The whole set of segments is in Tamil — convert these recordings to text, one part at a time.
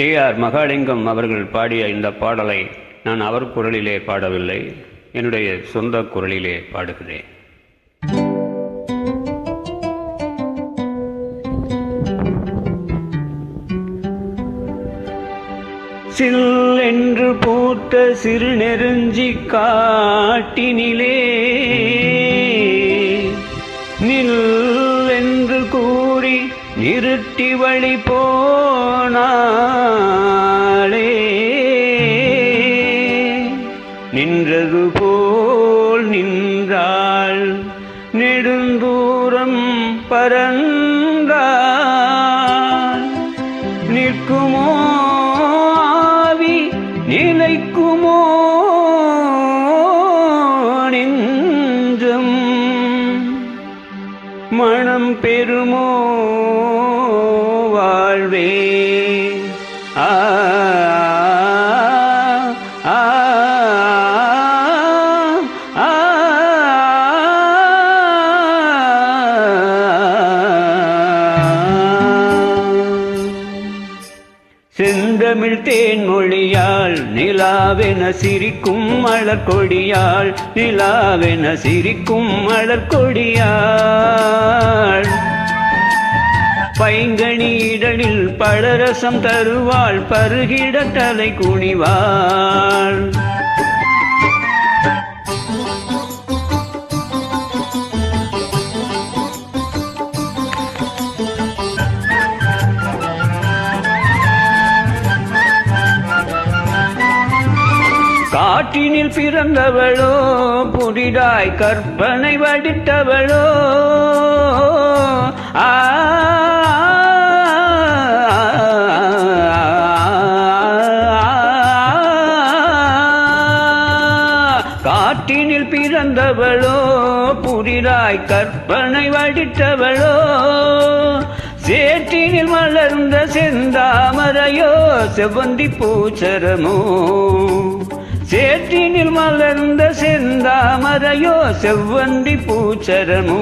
டி ஆர் மகாலிங்கம் அவர்கள் பாடிய இந்த பாடலை நான் அவர் குரலிலே பாடவில்லை என்னுடைய சொந்த குரலிலே பாடுகிறேன். சில் என்று பூத்த சிறு நெருஞ்சி காட்டினிலே நில் என்று கூறி நிறுத்தி வழி போனாளே நின்றது போல் நின்றாள். நெடுந்தூரம் பரந்தாள் நிற்குமோ ஆவி நிலைக்குமோ நெஞ்சம். மனம் பெரும் செந்தமிழ் தேன்மொழியாள் நிலாவென சிரிக்கும் மலர்கொடியாள் நிலாவென சிரிக்கும் மலர்கொடியாள் பைங்கனி இடலில் பழரசம் தருவாள் பருகிட தலை குனிவாள். ஆற்றினில் பிறந்தவளோ புதிதாய் கற்பனை வடித்தவளோ. ஆ காற்றினில் பிறந்தவளோ புதிதாய் கற்பனை வடித்தவளோ. சேற்றினில் மலர்ந்த செந்தாமரையோ செவந்தி பூச்சரமோ. சேற்றினில் மலர்ந்த செந்தாமரையோ செவ்வந்தி பூச்சரமோ.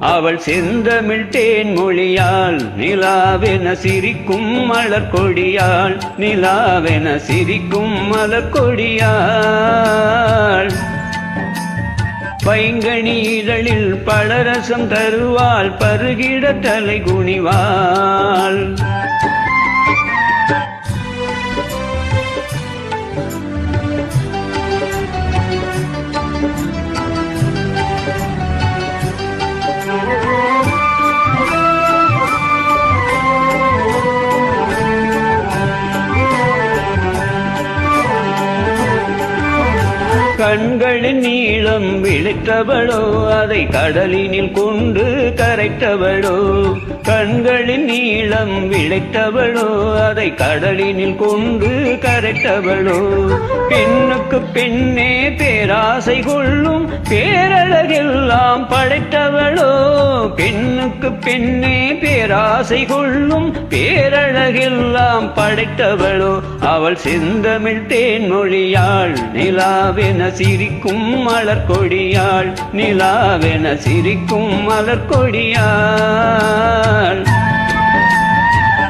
அவள் செந்தமிழ் தேன்மொழியாள் நிலாவென சிரிக்கும் மலர் கொடியாள் நிலாவென சிரிக்கும் மலர் கொடியாள் பைங்கனி இதழில் பழரசம் தருவாள் பருகிட தலை குனிவாள் கண்களின் நீளம் விழித்தவளோ அதை கடலினில் கொண்டு கரைத்தவளோ. கண்களின் நீளம் விளைத்தவளோ அதை கடலினில் கொண்டு கரைத்தவளோ. பெண்ணுக்கு பெண்ணே பேராசை கொள்ளும் பேரழகெல்லாம் படைத்தவளோ. பெண்ணுக்கு பெண்ணே பேராசை கொள்ளும் பேரழகெல்லாம் படைத்தவளோ. அவள் செந்தமிழ் தேன்மொழியாள் நிலாவென சிரிக்கும் மலர் கொடியாள் நிலாவென சிரிக்கும் மலர் கொடியாள்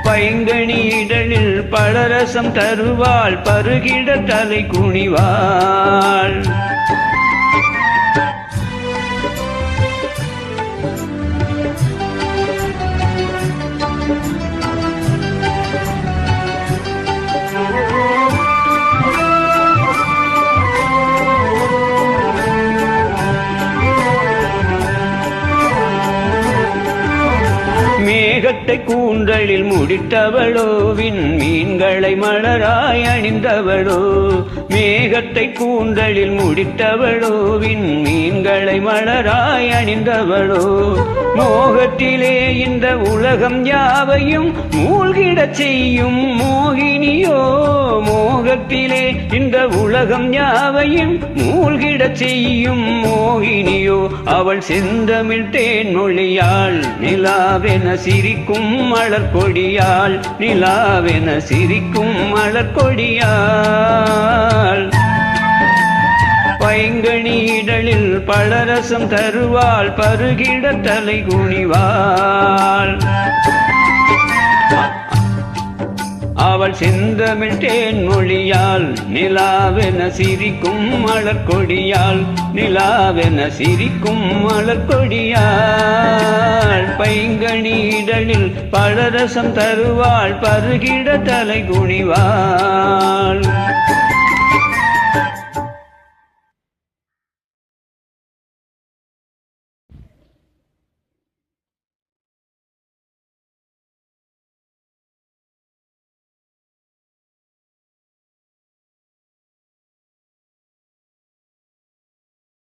பைங்கனி இடலில் பழரசம் தருவாள் பருகிட தலை குனிவாள். மேகத்தை கூந்தலில் முடித்தவளோ விண்மீன்களை மலராய் அணிந்தவளோ மேகத்தை கூந்தலில் முடித்தவளோ விண்மீன்களை மலராய் அணிந்தவளோ மோகத்திலே இந்த உலகம் யாவையும் மூழ்கிடச் செய்யும் மோகினியோ மோகத்திலே இந்த உலகம் யாவையும் மூழ்கிடச் செய்யும் மோகினியோ அவள் செந்தமிழ் தேன் தேன்மொழியாள் நிலாவென சிரிக்கும் மலர் கொடியாள் நிலாவென சிரிக்கும் மலர் கொடியாள் பைங்கனி இடலில் பழரசம் தருவாள் பருகிட தலை குனிவாள் அவள் அவள் செந்தமிழ் தேன் மொழியால் நிலாவென சிரிக்கும் மலர் கொடியால் நிலாவென சிரிக்கும் மலர் கொடியால் பைங்கனி இதழில் பழரசம் தருவாள் பருகிட தலை குனிவாள்.